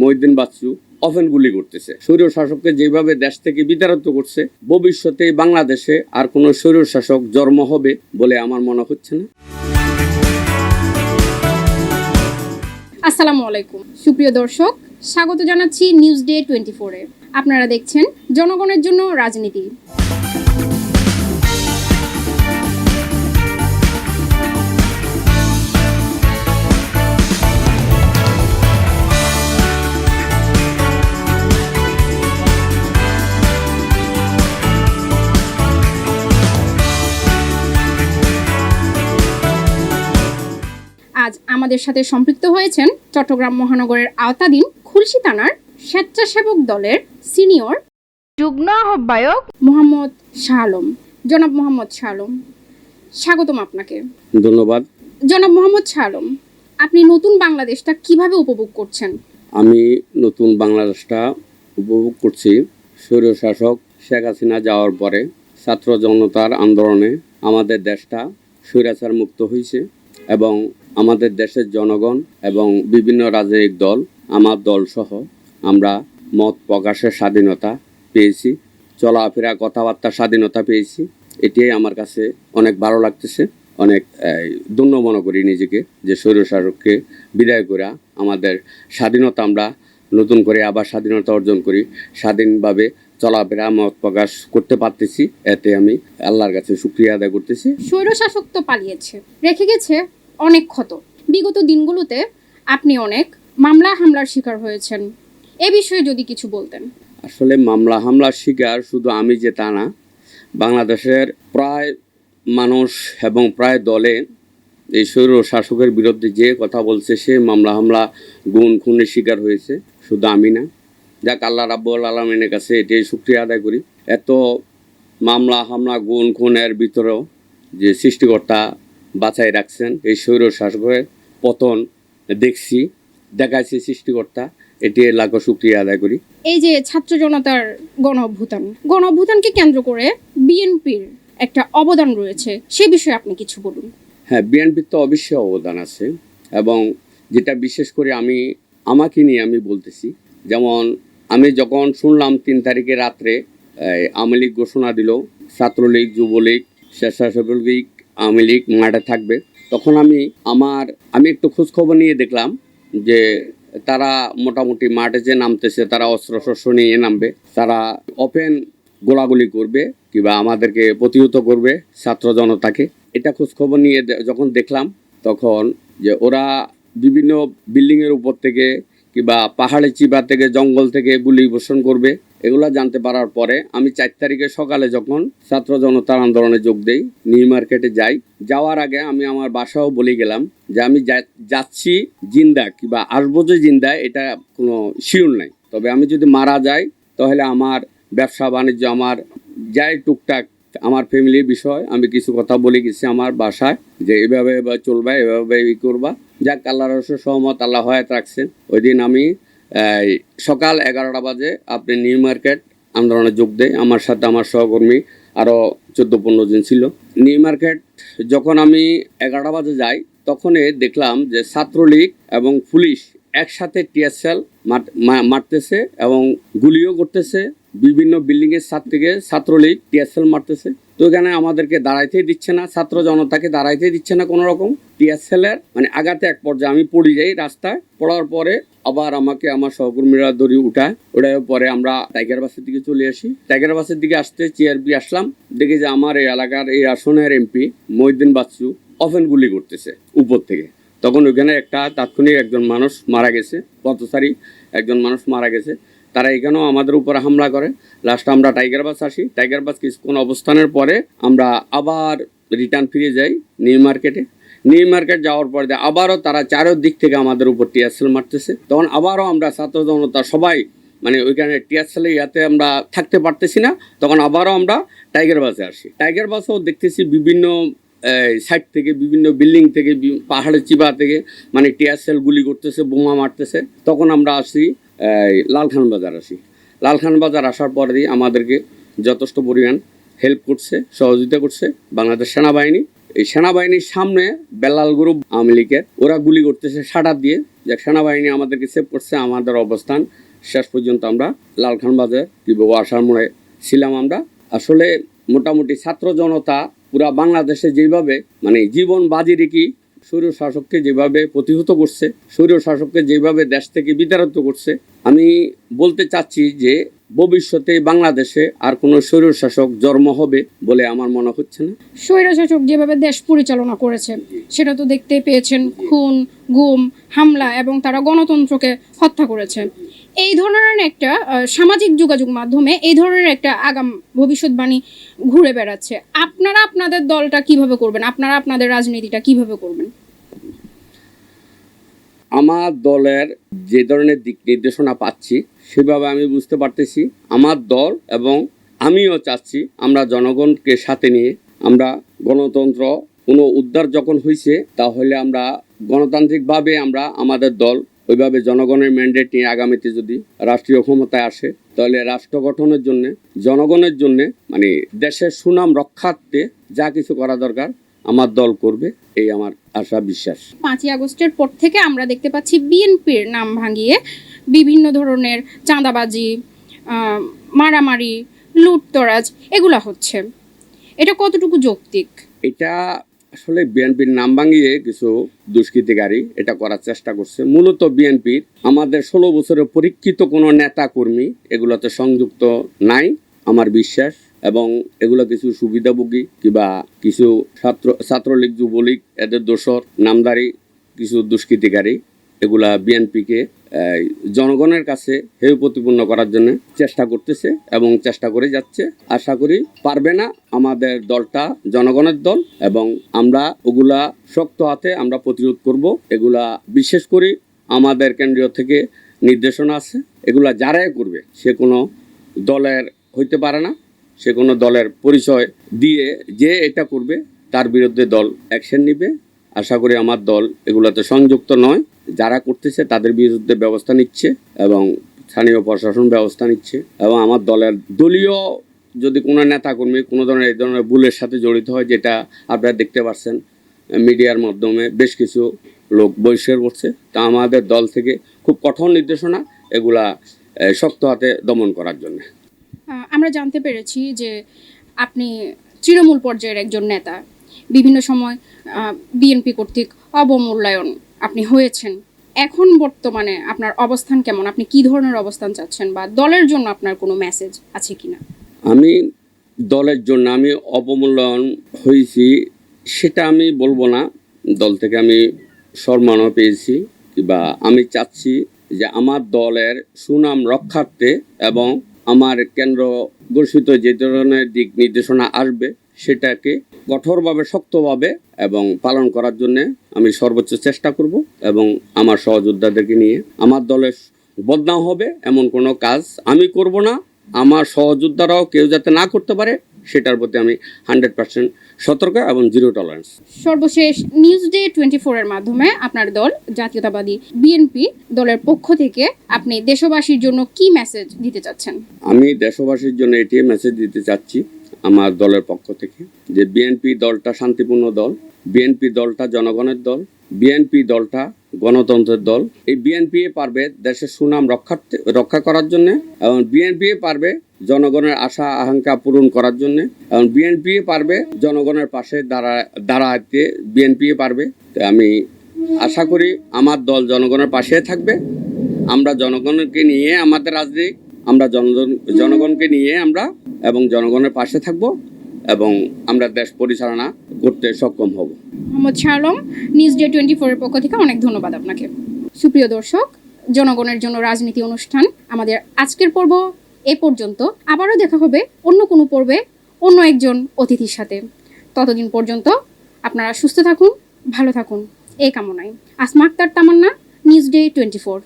Mohiuddin Bachchu often গুলি করতেছে। স্বৈর শাসককে যেভাবে দেশ থেকে বিতাড়িত করছে, ভবিষ্যতে বাংলাদেশে আর কোনো স্বৈর শাসক জন্ম হবে বলে আমার মনে হচ্ছে না। আসসালামু আলাইকুম। সুপ্রিয় দর্শক, স্বাগত জানাচ্ছি নিউজ ডে টোয়েন্টি ফোরে। আপনারা দেখছেন জনগণের জন্য রাজনীতি। আমাদের সাথে সম্পৃক্ত হয়েছেন চট্টগ্রাম মহানগরের আওতাধীন খুলশি থানার স্বেচ্ছাসেবক দলের সিনিয়র যুগ্ম আহ্বায়ক মোহাম্মদ শাহ আলম জনাব মোহাম্মদ শাহ আলম স্বাগতম আপনাকে। ধন্যবাদ। জনাব মোহাম্মদ শাহ আলম আপনি নতুন বাংলাদেশটা কীভাবে উপভোগ করছেন? আমি নতুন বাংলাদেশটা উপভোগ করছি। স্বৈর শাসক শেখ হাসিনা যাওয়ার পরে ছাত্র জনতার আন্দোলনে আমাদের দেশটা স্বৈরাচার মুক্ত হয়েছে এবং আমাদের দেশের জনগণ এবং বিভিন্ন রাজনৈতিক দল, আমার দল সহ আমরা মত প্রকাশের স্বাধীনতা পেয়েছি, চলাফেরা কথাবার্তার স্বাধীনতা পেয়েছি। এটাই আমার কাছে অনেক ভালো লাগতেছে, অনেক ধন্য মনে করি নিজেকে যে স্বৈর শাসককে বিদায় করে আমাদের স্বাধীনতা আমরা নতুন করে আবার স্বাধীনতা অর্জন করি, স্বাধীনভাবে চলাফেরা, মত প্রকাশ করতে পারতেছি। এতে আমি আল্লাহর কাছে শুক্রিয়া আদায় করতেছি। স্বৈরশাসক তো পালিয়েছে, রেখে গেছে। অনেক ক্ষত। বিগত দিনগুলোতে আপনি অনেক মামলা হামলার শিকার হয়েছেন। এ বিষয়ে যদি কিছু বলতেন। আসলে মামলা হামলার শিকার শুধু আমি যে তা না, বাংলাদেশের প্রায় মানুষ এবং প্রায় দলে এই স্বৈর শাসকের বিরুদ্ধে যে কথা বলছে, সে মামলা হামলা গুণ খুনের শিকার হয়েছে, শুধু আমি না। যাক, আল্লাহ রাব্বুল আলমিনের কাছে এটাই শুক্রিয়া আদায় করি। এত মামলা হামলা গুণ খুনের ভিতরেও যে সৃষ্টিকর্তা বাঁচাই রাখছেন। এই স্বৈর শাসকের পতন দেখছি দেখাইছে সৃষ্টিকর্তা। এটি লাখো শুক্রিয়া আদায় করি। এই যে ছাত্র জনতার গণ অভ্যুত্থান গণ অভ্যুত্থানকে কেন্দ্র করে বিএনপির একটা অবদান রয়েছে। সে বিষয়ে আপনি কিছু বলুন। হ্যাঁ বিএনপির তো অবশ্যই অবদান আছে এবং যেটা বিশেষ করে আমি আমাকে নিয়ে আমি বলতেছি যেমন আমি যখন শুনলাম তিন তারিখে রাত্রে আওয়ামী লীগ ঘোষণা দিল ছাত্রলীগ যুবলীগ স্বেচ্ছাসেবক লীগ আওয়ামী লীগ মাঠে থাকবে। তখন আমি আমার, আমি একটু খোঁজখবর নিয়ে দেখলাম যে তারা মোটামুটি মাঠে যে নামতেছে, তারা অস্ত্র শস্ত্র নিয়ে নামবে, তারা ওপেন গোলাগুলি করবে কিংবা আমাদেরকে প্রতিহত করবে ছাত্র জনতাকে। এটা খোঁজখবর নিয়ে যখন দেখলাম, তখন যে ওরা বিভিন্ন বিল্ডিংয়ের উপর থেকে কিংবা পাহাড়ে চিবা থেকে জঙ্গল থেকে গুলি বর্ষণ করবে। এগুলা জানতে পারার পরে আমি চার তারিখে সকালে যখন ছাত্র জনতার আন্দোলনে যোগ দেই, নিউ মার্কেটে যাই, যাওয়ার আগে আমি আমার বাসাও বলে গেলাম যে আমি যাচ্ছি জিন্দা কিংবা আসব যে জিন্দা, এটা কোনো শিওর নাই। তবে আমি যদি মারা যাই, তাহলে আমার ব্যবসা বাণিজ্য, আমার যাই টুকটাক আমার ফ্যামিলির বিষয়, আমি কিছু কথা বলে গেছি আমার বাসায় যে এভাবে এভাবে চলবা, এভাবে ই করবা। যাক আল্লাহ রসুল সহমত, আল্লাহ হয়াত রাখছেন। ওই দিন আমি সকাল এগারোটা বাজে আপনি নিউ মার্কেট আন্দোলনে যোগ দেয়। আমার সাথে আমার সহকর্মী আরও চোদ্দ পনেরো জন ছিল। নিউ মার্কেট যখন আমি এগারোটা বাজে যাই, তখনই দেখলাম যে ছাত্রলীগ এবং পুলিশ একসাথে টিএসএল মারতেছে এবং গুলিও করতেছে। বিভিন্ন বিল্ডিং এর ছাদ থেকে ছাত্রলীগ টিএসএল মারতেছে। তো এখানে আমাদেরকে দাঁড়াইতেই দিচ্ছে না, ছাত্র জনতাকে দাঁড়াইতেই দিচ্ছে না কোনো রকম এর মানে আগাতে এক পর্যায়ে আমি পড়ে যাই রাস্তায়। পড়ার পরে আবার আমাকে আমার সহকর্মীরা দড়ি উঠায় ওটার পরে আমরা টাইগার বাসের দিকে চলে আসি। টাইগার বাসের দিকে আসতে চেয়ারবি আসলাম, দেখি যে আমার এই এলাকার এই আসনের এমপি মহিউদ্দিন বাচ্চু অফেন গুলি করতেছে উপর থেকে। তখন ওইখানে একটা তাৎক্ষণিক একজন মানুষ মারা গেছে, পথচারী একজন মানুষ মারা গেছে। তারা এখানেও আমাদের উপরে হামলা করে। লাস্ট আমরা টাইগার বাস আসি। টাইগার বাস কিছুক্ষণ অবস্থানের পরে আমরা আবার রিটার্ন ফিরে যাই নিউ মার্কেটে। নিউ মার্কেট যাওয়ার পরে আবারও তারা চারোর দিক থেকে আমাদের উপর টিয়ারসেল মারতেছে। তখন আবারও আমরা ছাত্র জনতা সবাই মানে ওইখানে টিয়ারসেলে ইয়াতে আমরা থাকতে পারতেছি না, তখন আবারও আমরা টাইগার বাসে আসি। টাইগার বাসেও দেখতেছি বিভিন্ন সাইড থেকে, বিভিন্ন বিল্ডিং থেকে পাহাড়ের চিবা থেকে মানে টিয়ারসেল গুলি করতেছে, বোমা মারতেছে। তখন আমরা আসি লালখান বাজার আসি। লালখান বাজার আসার পরে দিয়ে আমাদেরকে যথেষ্ট পরিমাণ হেল্প করছে, সহযোগিতা করছে বাংলাদেশ সেনাবাহিনী। এই সেনাবাহিনীর সামনে বেলাল গ্রুপ আওয়ামী লীগের, ওরা গুলি করতেছে, সাটার দিয়ে। যে সেনাবাহিনী আমাদেরকে সেভ করছে, আমাদের অবস্থান শেষ পর্যন্ত আমরা লালখান বাজার কিংবা আসার মোড়ে ছিলাম আমরা। আসলে মোটামুটি ছাত্র জনতা পুরা বাংলাদেশে যেভাবে মানে জীবন বাজি রেখে স্বৈর শাসককে যেভাবে প্রতিহত করছে, স্বৈর শাসককে যেভাবে দেশ থেকে বিতাড়িত করছে, আমি বলতে চাচ্ছি যে ভবিষ্যতে বাংলাদেশে আর কোনো স্বৈর শাসক জন্ম হবে বলে আমার মনে হচ্ছে না। স্বৈরশাসক যেভাবে দেশ পরিচালনা করেছে, সেটা তো দেখতে পেয়েছেন খুন, গুম, হামলা এবং তারা গণতন্ত্রকে হত্যা করেছে। এই ধরনের একটা সামাজিক যোগাযোগ মাধ্যমে এই ধরনের একটা আগাম ভবিষ্যৎবাণী ঘুরে বেড়াচ্ছে। আপনারা আপনাদের দলটা কীভাবে করবেন? আপনারা আপনাদের রাজনীতিটা কীভাবে করবেন? আমার দলের যে ধরনের দিক নির্দেশনা পাচ্ছি, সেভাবে আমি বুঝতে পারতেছি। আমার দল এবং আমিও চাচ্ছি আমরা জনগণকে সাথে নিয়ে আমরা গণতন্ত্র কোনো উদ্ধার যখন হয়েছে তাহলে আমরা গণতান্ত্রিকভাবে আমরা আমাদের দল ওইভাবে জনগণের ম্যান্ডেট নিয়ে আগামীতে যদি রাষ্ট্রীয় ক্ষমতায় আসে, তাহলে রাষ্ট্র গঠনের জন্য, জনগণের জন্য মানে দেশের সুনাম রক্ষার্থে যা কিছু করা দরকার আমার দল করবে এই আমার আশা বিশ্বাস। পাঁচই আগস্টের পর থেকে আমরা দেখতে পাচ্ছি বিএনপির নাম ভাঙিয়ে বিভিন্ন ধরনের চাঁদাবাজি মারামারি লুটতরাজ এগুলা হচ্ছে। এটা কতটুকু যৌক্তিক? এটা আসলে বিএনপির নাম ভাঙিয়ে কিছু দুষ্কৃতিকারী এটা করার চেষ্টা করছে। মূলত বিএনপির আমাদের ষোলো বছরের পরীক্ষিত কোনো নেতা কর্মী এগুলোতে সংযুক্ত নাই। আমার বিশ্বাস, এবং এগুলো কিছু সুবিধাভোগী কিংবা কিছু ছাত্র, ছাত্রলীগ, যুবলীগ, এদের দোসর নামদারি কিছু দুষ্কৃতিকারী, এগুলা বিএনপিকে জনগণের কাছে হেয় প্রতিপন্ন করার জন্য চেষ্টা করতেছে এবং চেষ্টা করে যাচ্ছে। আশা করি পারবে না আমাদের দলটা, জনগণের দল, এবং আমরা ওগুলা শক্ত হাতে আমরা প্রতিরোধ করব। এগুলা বিশেষ করে আমাদের কেন্দ্রীয় থেকে নির্দেশনা আছে। এগুলা যারাই করবে, সে কোনো দলের হইতে পারে না। সে কোনো দলের পরিচয় দিয়ে যে এটা করবে, তার বিরুদ্ধে দল অ্যাকশন নিবে। আশা করি আমার দল এগুলোতে সংযুক্ত নয়। যারা করতেছে, তাদের বিরুদ্ধে ব্যবস্থা নিচ্ছে এবং স্থানীয় প্রশাসন ব্যবস্থা নিচ্ছে এবং আমার দলের দলীয় যদি কোনো নেতাকর্মী কোনো ধরনের, এই ধরনের ভুলের সাথে জড়িত হয়, যেটা আপনারা দেখতে পাচ্ছেন, মিডিয়ার মাধ্যমে বেশ কিছু লোক বহিষ্কার করছে, তা আমাদের দল থেকে খুব কঠোর নির্দেশনা এগুলা শক্ত হাতে দমন করার জন্য। আমরা জানতে পেরেছি যে আপনি তৃণমূল পর্যায়ের একজন নেতা। বিভিন্ন সময় বিএনপি কর্তৃক অবমূল্যায়ন আপনি হয়েছেন। এখন বর্তমানে আপনার অবস্থান কেমন? আপনি কি ধরনের অবস্থান চাচ্ছেন বা দলের জন্য আপনার কোনো মেসেজ আছে কিনা? আমি দলের জন্য আমি অবমূল্যায়ন হয়েছি, সেটা আমি বলব না। দল থেকে আমি সম্মানও পেয়েছি বা আমি চাচ্ছি যে আমার দলের সুনাম রক্ষার্থে এবং আমার কেন্দ্র ঘোষিত যে ধরনের দিক নির্দেশনা আসবে, সেটাকে কঠোরভাবে, শক্তভাবে এবং পালন করার জন্য আমি সর্বোচ্চ চেষ্টা করব এবং আমার সহযোদ্ধাদেরকে নিয়ে আমার দলের বদনাম হবে এমন কোনো কাজ আমি করব না। আমার সহযোদ্ধারাও কেউ যাতে না করতে পারে সেটার প্রতি আমি হান্ড্রেড পার্সেন্ট সতর্ক এবং জিরো টলারেন্স। সর্বশেষ নিউজ ডে টোয়েন্টি ফোরের মাধ্যমে আপনার দল জাতীয়তাবাদী বিএনপি দলের পক্ষ থেকে আপনি দেশবাসীর জন্য কি মেসেজ দিতে চাচ্ছেন? আমি দেশবাসীর জন্য এটি মেসেজ দিতে চাচ্ছি আমার দলের পক্ষ থেকে যে বিএনপি দলটা শান্তিপূর্ণ দল বিএনপি দলটা জনগণের দল বিএনপি দলটা, গণতন্ত্রের দল। এই বিএনপি পারবে দেশের সুনাম রক্ষার্থে, রক্ষা করার জন্য এবং বিএনপি পারবে জনগণের আশা, আকাঙ্ক্ষা পূরণ করার জন্য এবং বিএনপি পারবে জনগণের পাশে দাঁড়া দাঁড়াতে বিএনপি পারবে। আমি আশা করি আমার দল জনগণের পাশে থাকবে। আমরা জনগণকে নিয়ে আমাদের রাজনীতি, আমরা জনগণ, জনগণকে নিয়ে আমরা এবং জনগণের পাশে থাকব এবং আমরা দেশ পরিচালনা করতে সক্ষম হব। Mohammad Shahalam news day twenty ফোরের পক্ষ থেকে অনেক ধন্যবাদ আপনাকে। সুপ্রিয় দর্শক, জনগণের জন্য রাজনীতি অনুষ্ঠান আমাদের আজকের পর্ব এ পর্যন্ত। আবারও দেখা হবে অন্য কোনো পর্বে, অন্য একজন অতিথির সাথে। ততদিন পর্যন্ত আপনারা সুস্থ থাকুন, ভালো থাকুন। এই কামনায়। Asma Akter Tamanna, news day twenty four.